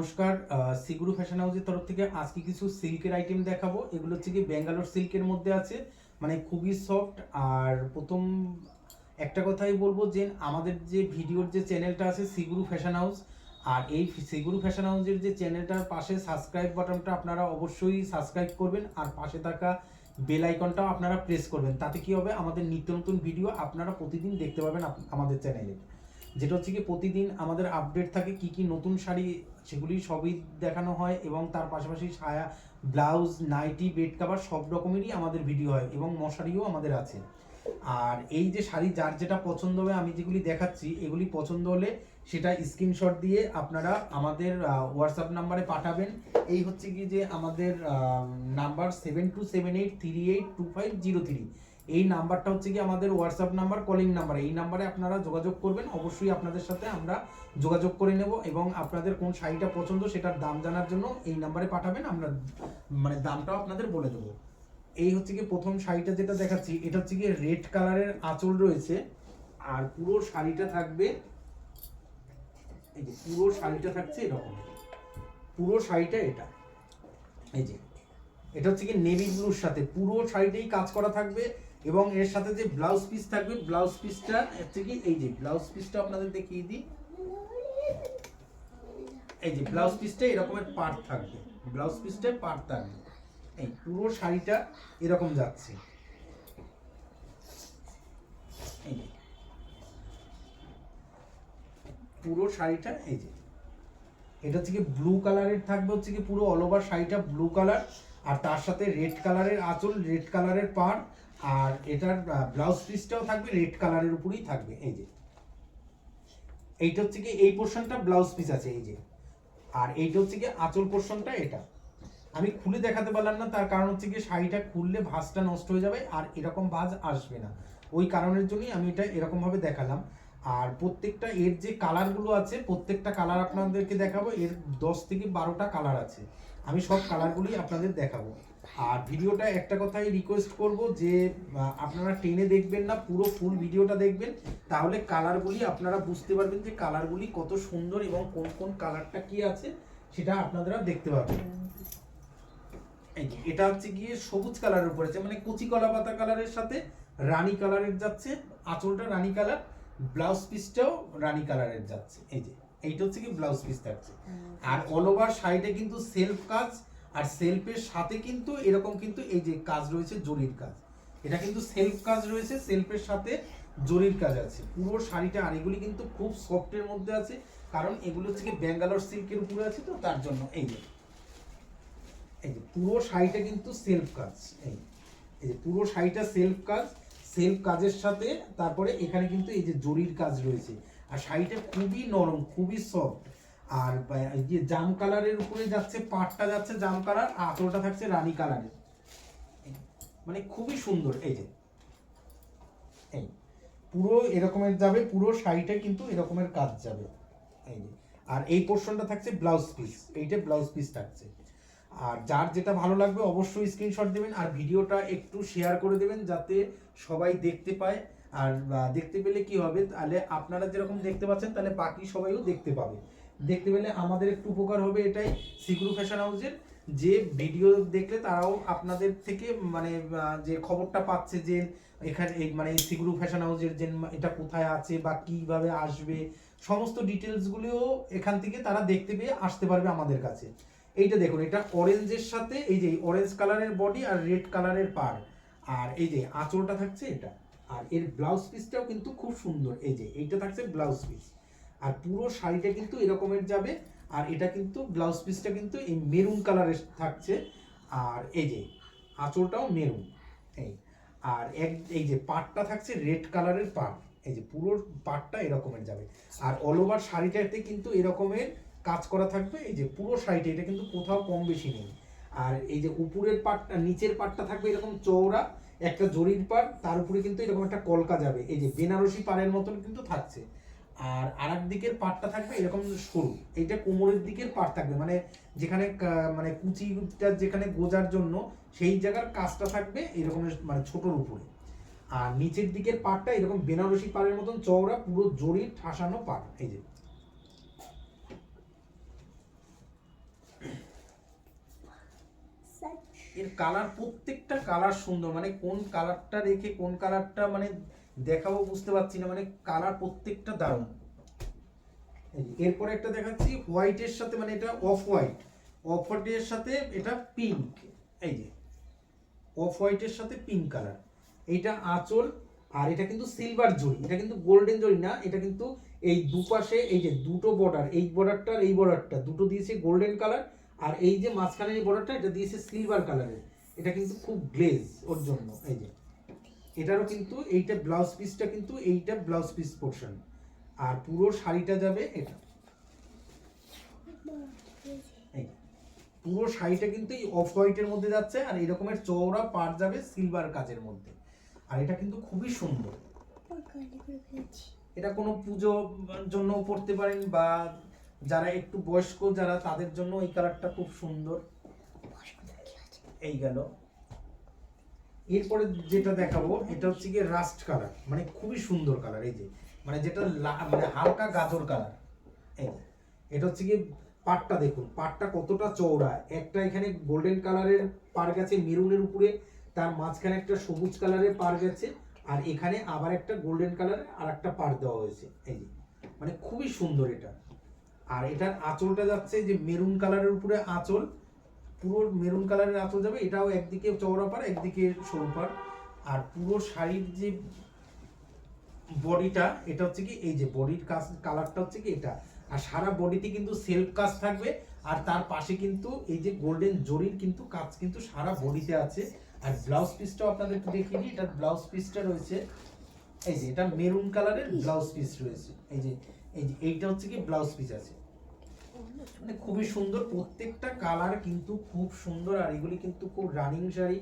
নমস্কার সিগুরু ফ্যাশন হাউসের তরফ থেকে আজকে কিছু সিল্কের আইটেম দেখাবো। এগুলো হচ্ছে কি ব্যাঙ্গালোর সিল্কের মধ্যে আছে মানে খুবই সফট আর প্রথম একটা কথাই বলব যে, আমাদের যে ভিডিওর যে চ্যানেলটা আছে সিগুরু ফ্যাশন হাউস আর এই সিগুরু ফ্যাশন হাউসের যে চ্যানেলটার পাশে সাবস্ক্রাইব বাটনটা আপনারা অবশ্যই সাবস্ক্রাইব করবেন, আর পাশে থাকা বেল আইকনটাও আপনারা প্রেস করবেন। তাতে কি হবে? আমাদের নিত্য নতুন ভিডিও আপনারা প্রতিদিন দেখতে পাবেন আমাদের চ্যানেলে যেটা হচ্ছে কি, প্রতিদিন আমাদের আপডেট থাকে কি কি নতুন শাড়ি সেগুলি সবই দেখানো হয় এবং তার পাশাপাশি সায়া ব্লাউজ, নাইটি, বেড কাভার সব রকমেরই আমাদের ভিডিও হয় এবং মশারিও আমাদের আছে। আর এই যে শাড়ি, যার যেটা পছন্দ হবে, আমি যেগুলি দেখাচ্ছি, এগুলি পছন্দ হলে সেটা স্ক্রিনশট দিয়ে আপনারা আমাদের হোয়াটসঅ্যাপ নাম্বারে পাঠাবেন। এই হচ্ছে কি যে আমাদের number seven two seven eight three eight two five zero three এই নাম্বারটা হচ্ছে কি আমাদের হোয়াটসঅ্যাপ নাম্বার কলিং নাম্বার। এই নাম্বারে আপনারা যোগাযোগ করবেন, অবশ্যই আপনাদের সাথে আমরা যোগাযোগ করে নেব এবং আপনাদের কোন শাড়িটা পছন্দ সেটার দাম জানার জন্য এই নাম্বারে পাঠাবেন, আমরা মানে দামটাও আপনাদের বলে দেবো। এই হচ্ছে কি প্রথম শাড়িটা যেটা দেখাচ্ছি, এটা হচ্ছে কি রেড কালারের আঁচল রয়েছে, আর পুরো শাড়িটা থাকবে, এই যে পুরো শাড়িটা থাকছে এরকম। পুরো শাড়িটা এটা। এই যে, এটা হচ্ছে কি নেভি ব্লুর সাথে। পুরো শাড়িটাই কাজ করা থাকবে এবং এর সাথে যে ব্লাউজ পিস থাকবে ব্লাউজ পিসটা হচ্ছে কি এই যে ব্লাউজ পিসটা আপনাদের দেখিয়ে দিই। এই যে ব্লাউজ পিসটা এরকমের পার্ট থাকবে। ব্লাউজ পিসটা পার্ট থাকবে। এই পুরো শাড়িটা এরকম যাচ্ছে। পুরো শাড়িটা, এই যে। এটা হচ্ছে কি ব্লু কালারের থাকবে, হচ্ছে কি পুরো অল ওভার শাড়িটা ব্লু কালার আর তার সাথে রেড কালারের আঁচল রেড কালারের পাড় আর এটার ব্লাউজ পিসটাও থাকবে রেড কালারের উপরেই থাকবে, এই যে। এইটা হচ্ছে কি, এই পোর্শনটা ব্লাউজ পিস আছে, এই যে। আর এইটা হচ্ছে কি, আঁচল পোর্শনটা এটা। আমি খুলে দেখাতে পারলাম না, তার কারণ হচ্ছে কি, শাড়িটা খুললে ভাঁজটা নষ্ট হয়ে যাবে আর এরকম ভাঁজ আসবে না। ওই কারণের জন্যই আমি এটা এরকম ভাবে দেখালাম। আর প্রত্যেকটা, এর যে কালারগুলো আছে, প্রত্যেকটা কালার আপনাদেরকে দেখাবো, এর দশ থেকে বারোটা কালার আছে। আমি সব কালারগুলি আপনাদের দেখাবো। আর ভিডিওটা একটা কথাই রিকোয়েস্ট করব যে আপনারা টেনে দেখবেন না পুরো ফুল ভিডিওটা দেখবেন। তাহলে কালারগুলি আপনারা বুঝতে পারবেন যে কালারগুলি কত সুন্দর এবং কোন কোন কালারটা কি আছে সেটা আপনারা দেখতে পাবেন এটা হচ্ছে গিয়ে সবুজ কালারের উপরে আছে মানে কচি কলা পাতা কালারের সাথে রানী কালারের যাচ্ছে আঁচলটা রানী কালার ব্লাউজ পিসটাও রানী কালারের যাচ্ছে। এই যে এইটা হচ্ছে কি ব্লাউজ পিস থাকছে। আর অল ওভার সাইডে কিন্তু সেলফ কাজ আর সেলফের সাথে কিন্তু এরকম কিন্তু এই যে কাজ রয়েছে, জরির কাজ। এটা কিন্তু সেলফ কাজ রয়েছে সেলফের সাথে জরির কাজ আছে। পুরো শাড়িটা আর এগুলি কিন্তু খুব সফটের মধ্যে আছে, কারণ এগুলো হচ্ছে কি ব্যাঙ্গালোর সিল্কের উপরে আছে তো, তার জন্য এই যে এই যে পুরো শাড়িটা কিন্তু সেলফ কাজ, এই এই যে পুরো শাড়িটা সেলফ কাজ সেলফ কাজের সাথে তারপরে এখানে কিন্তু এই যে জরির কাজ রয়েছে। আর শাড়িটা খুবই নরম, খুবই সফট আর যে জাম কালারের উপরে যাচ্ছে, পাটটা যাচ্ছে জাম কালার আঁচলটা থাকছে রানী কালারের। মানে খুবই সুন্দর, এই যে। এই, পুরো এরকমের যাবে, পুরো শাড়িটা কিন্তু এরকমের কাজ যাবে। এই যে, আর এই পোর্শনটা থাকছে ব্লাউজ পিস, এইটা ব্লাউজ পিস থাকছে। আর যার যেটা ভালো লাগবে অবশ্যই স্ক্রিনশট দেবেন, আর ভিডিওটা একটু শেয়ার করে দেবেন, যাতে সবাই দেখতে পায়। আর দেখতে পেলে কি হবে, তাহলে আপনারা যেরকম দেখতে পাচ্ছেন, তাহলে বাকি সবাইও দেখতে পাবে। দেখতে পেলে আমাদের একটু উপকার হবে এটাই সিকুরু ফ্যাশন হাউসের যে ভিডিও দেখলে তারাও আপনাদের থেকে মানে যে খবরটা পাচ্ছে যে এখানে এই মানে সিকুরু ফ্যাশন হাউসের যে এটা কোথায় আছে বা কীভাবে আসবে, সমস্ত ডিটেলসগুলিও এখান থেকে তারা দেখতে পেয়ে আসতে পারবে আমাদের কাছে। এইটা দেখুন, এটা অরেঞ্জের সাথে, এই যে অরেঞ্জ কালারের বডি আর রেড কালারের পার আর এই যে আঁচলটা থাকছে এটা। আর এর ব্লাউজ পিসটাও কিন্তু খুব সুন্দর, এই যে এইটা থাকছে ব্লাউজ পিস আর পুরো শাড়িটা কিন্তু এরকমের যাবে, আর এটা কিন্তু ব্লাউজ পিসটা কিন্তু এই মেরুন কালারের থাকছে, আর এই যে আঁচলটাও মেরুন এই, আর এক, এই যে পাটটা থাকছে রেড কালারের পাট, এই যে পুরো পাটটা এরকমের যাবে, আর অল ওভার শাড়িটাতে কিন্তু এরকমের কাজ করা থাকবে, এই যে পুরো শাড়িটা, এটা কিন্তু কোথাও কম বেশি নেই, আর এই যে উপরের পাটটা নিচের পাটটা থাকবে এরকম চওড়া, একটা জরির পাট, তার উপরে কিন্তু এরকম একটা কলকা যাবে, এই যে বেনারসি পাড়ের মতন কিন্তু থাকছে আর আর দিকের পাটটা থাকবে এরকম সরু। এইটা কোমরের দিকের পাট থাকবে। মানে যেখানে মানে কুচিটা যেখানে গোজার জন্য সেই জায়গার কাজটা থাকবে এরকম মানে ছোটোর উপরে। আর নিচের দিকের পাটটা এরকম বেনারসি পাড়ের মতন চওড়া পুরো জড়ি ঠাসানো পাট এই যে। এর কালার প্রত্যেকটা কালার সুন্দর। মানে কোন কালারটা রেখে কোন কালারটা মানে দেখাবো, বুঝতে পারছি না মানে কালার প্রত্যেকটা দারুণ। এরপরে একটা দেখাচ্ছি হোয়াইটের সাথে মানে এটা অফ হোয়াইট অফ হোয়াইটের সাথে এটা পিঙ্ক এই যে অফ হোয়াইটের সাথে পিঙ্ক কালার এইটা আঁচল, আর এটা কিন্তু সিলভার জরি এটা কিন্তু গোল্ডেন জরি না, এটা কিন্তু এই দুপাশে, এই যে দুটো বর্ডার এই বর্ডারটা আর এই বর্ডারটা দুটো দিয়েছে গোল্ডেন কালার আর এই যে মাঝখানে এই বর্ডারটা এটা দিয়েছে সিলভার কালারের এটা কিন্তু খুব গ্লেজ ওর জন্য, এই যে। এটারও কিন্তু এইটা ব্লাউজ পিসটা কিন্তু এইটা ব্লাউজ পিস পোর্শন আর পুরো শাড়িটা যাবে এটা। পুরো শাড়িটা কিন্তু এই অফ হোয়াইটের মধ্যে যাচ্ছে আর এরকমের চওড়া পার যাবে সিলভার কাজের মধ্যে। আর এটা কিন্তু খুবই সুন্দর। এটা কোনো পুজো জন্য পড়তে পারেন বা যারা একটু বয়স্ক, যারা তাদের জন্য এই কালারটা খুব সুন্দর। এই গেল। এরপরে যেটা দেখাবো, এটা হচ্ছে গিয়ে রাস্ট কালার মানে খুবই সুন্দর কালার এই যে। মানে যেটা মানে হালকা গাজর কালার এই। এটা হচ্ছে গিয়ে পাটটা দেখুন, পাটটা কতটা চওড়া। একটা এখানে গোল্ডেন কালারের পার গেছে মেরুনের উপরে, তার মাঝখানে একটা সবুজ কালারের পার গেছে, আর এখানে আবার একটা গোল্ডেন কালারের আর একটা পার দেওয়া হয়েছে, এই যে। মানে খুবই সুন্দর এটা। আর এটার আঁচলটা যাচ্ছে যে মেরুন কালারের উপরে আঁচল পুরো মেরুন কালারের আঁচল যাবে, এটাও একদিকে চওড়া পার একদিকে সরু পার আর পুরো শাড়ির যে বডিটা, এটা হচ্ছে কি, এই যে বডির কাজ, কালারটা হচ্ছে কি এটা। আর সারা বডিতে কিন্তু সেলফ কাজ থাকবে, আর তার পাশে কিন্তু এই যে গোল্ডেন জরির কিন্তু কাজ কিন্তু সারা বডিতে আছে। আর ব্লাউজ পিসটাও আপনাদের একটু দেখিয়ে দিই এটার ব্লাউজ পিসটা রয়েছে। এই যে, এটা মেরুন কালারের ব্লাউজ পিস রয়েছে। এই যে এই যে, এইটা হচ্ছে কি ব্লাউজ পিস আছে। মানে খুবই সুন্দর। প্রত্যেকটা কালার কিন্তু খুব সুন্দর, আর এগুলি কিন্তু খুব রানিং শাড়ি,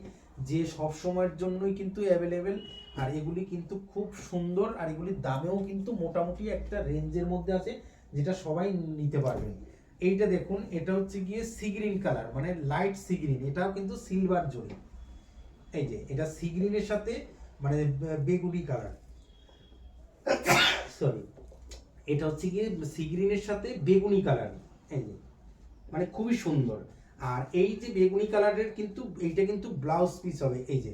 যে সব সময়ের জন্যই কিন্তু অ্যাভেলেবেল আর এগুলি কিন্তু খুব সুন্দর, আর এগুলির দামেও কিন্তু মোটামুটি একটা রেঞ্জের মধ্যে আছে, যেটা সবাই নিতে পারবেন এইটা দেখুন, এটা হচ্ছে গিয়ে সি গ্রিন কালার মানে লাইট সি গ্রিন এটাও কিন্তু সিলভার জরি এই যে, এটা সি গ্রিনের সাথে মানে বেগুনি কালার সরি এটা হচ্ছে গিয়ে সি গ্রিনের সাথে বেগুনি কালার মানে খুবই সুন্দর। আর এই যে বেগুনি কালারের কিন্তু, এইটা কিন্তু ব্লাউজ পিস হবে, এই যে।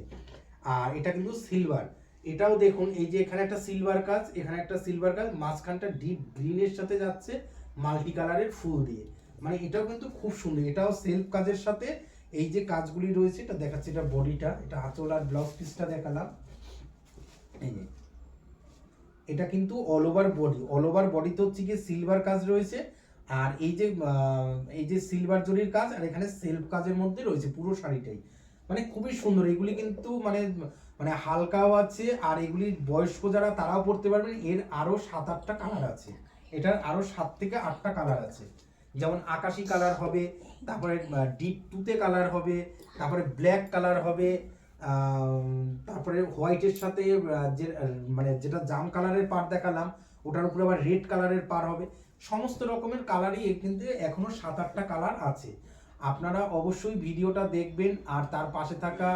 আর এটা কিন্তু সিলভার এটাও দেখুন, এই যে এখানে একটা সিলভার কাজ, এখানে একটা সিলভার কাজ, মাঝখানটা ডিপ গ্রিনের সাথে যাচ্ছে মাল্টি কালারের ফুল দিয়ে। মানে এটাও কিন্তু খুব সুন্দর, এটাও সেলফ কাজের সাথে। এই যে কাজগুলি রয়েছে, এটা দেখাচ্ছে, এটা বডিটা, এটা আঁচল আর ব্লাউজ পিসটা দেখালাম। এই এটা কিন্তু all over body all over বডিতে হচ্ছে গিয়ে সিলভার কাজ রয়েছে। আর এই যে এই যে সিলভার জরির কাজ আর এখানে সেলফ কাজের মধ্যে রয়েছে পুরো শাড়িটাই। মানে খুবই সুন্দর। এগুলি কিন্তু মানে মানে হালকাও আছে আর এগুলি বয়স্ক যারা তারাও পড়তে পারবেন। এর আরও সাত আটটা কালার আছে। এটার আরও সাত থেকে আটটা কালার আছে। যেমন আকাশি কালার হবে, তারপরে ডিপ টুতে কালার হবে, তারপরে ব্ল্যাক কালার হবে তারপরে হোয়াইটের সাথে যে মানে যেটা জাম কালারের পার দেখালাম, ওটার উপরে আবার রেড কালারের পার হবে। সমস্ত রকমের কালারই কিন্তু এখনও সাত আটটা কালার আছে। আপনারা অবশ্যই ভিডিওটা দেখবেন, আর তার পাশে থাকা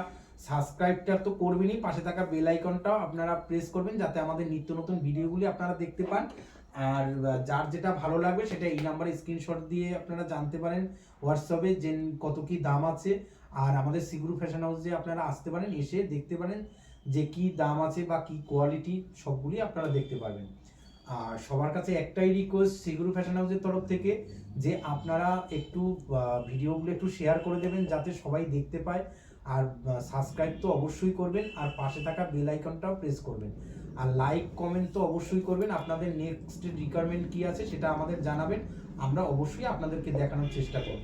সাবস্ক্রাইবটা তো করবেনই, পাশে থাকা বেল আইকনটাও আপনারা প্রেস করবেন যাতে আমাদের নিত্য নতুন ভিডিওগুলি আপনারা দেখতে পান। আর যার যেটা ভালো লাগবে সেটা এই নাম্বারে স্ক্রিনশট দিয়ে আপনারা জানতে পারেন হোয়াটসঅ্যাপে যে কত কি দাম আছে। আর আমাদের সিগুরু ফ্যাশন হাউসে আপনারা আসতে পারেন, এসে দেখতে পারেন যে কি দাম আছে বা কি কোয়ালিটি সবগুলি আপনারা দেখতে পারবেন। আর সবার কাছে একটাই রিকোয়েস্ট সিগুরু ফ্যাশন হাউসের তরফ থেকে যে আপনারা একটু ভিডিওগুলো একটু শেয়ার করে দেবেন যাতে সবাই দেখতে পায়। আর সাবস্ক্রাইব তো অবশ্যই করবেন আর পাশে থাকা বেল আইকনটাও প্রেস করবেন। আর লাইক কমেন্ট তো অবশ্যই করবেন। আপনাদের নেক্সট রিকোয়ারমেন্ট কি আছে সেটা আমাদের জানাবেন। আমরা অবশ্যই আপনাদেরকে দেখানোর চেষ্টা করব।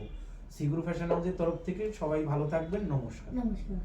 সিগুরু ফ্যাশন হাউসের তরফ থেকে সবাই ভালো থাকবেন। নমস্কার। নমস্কার।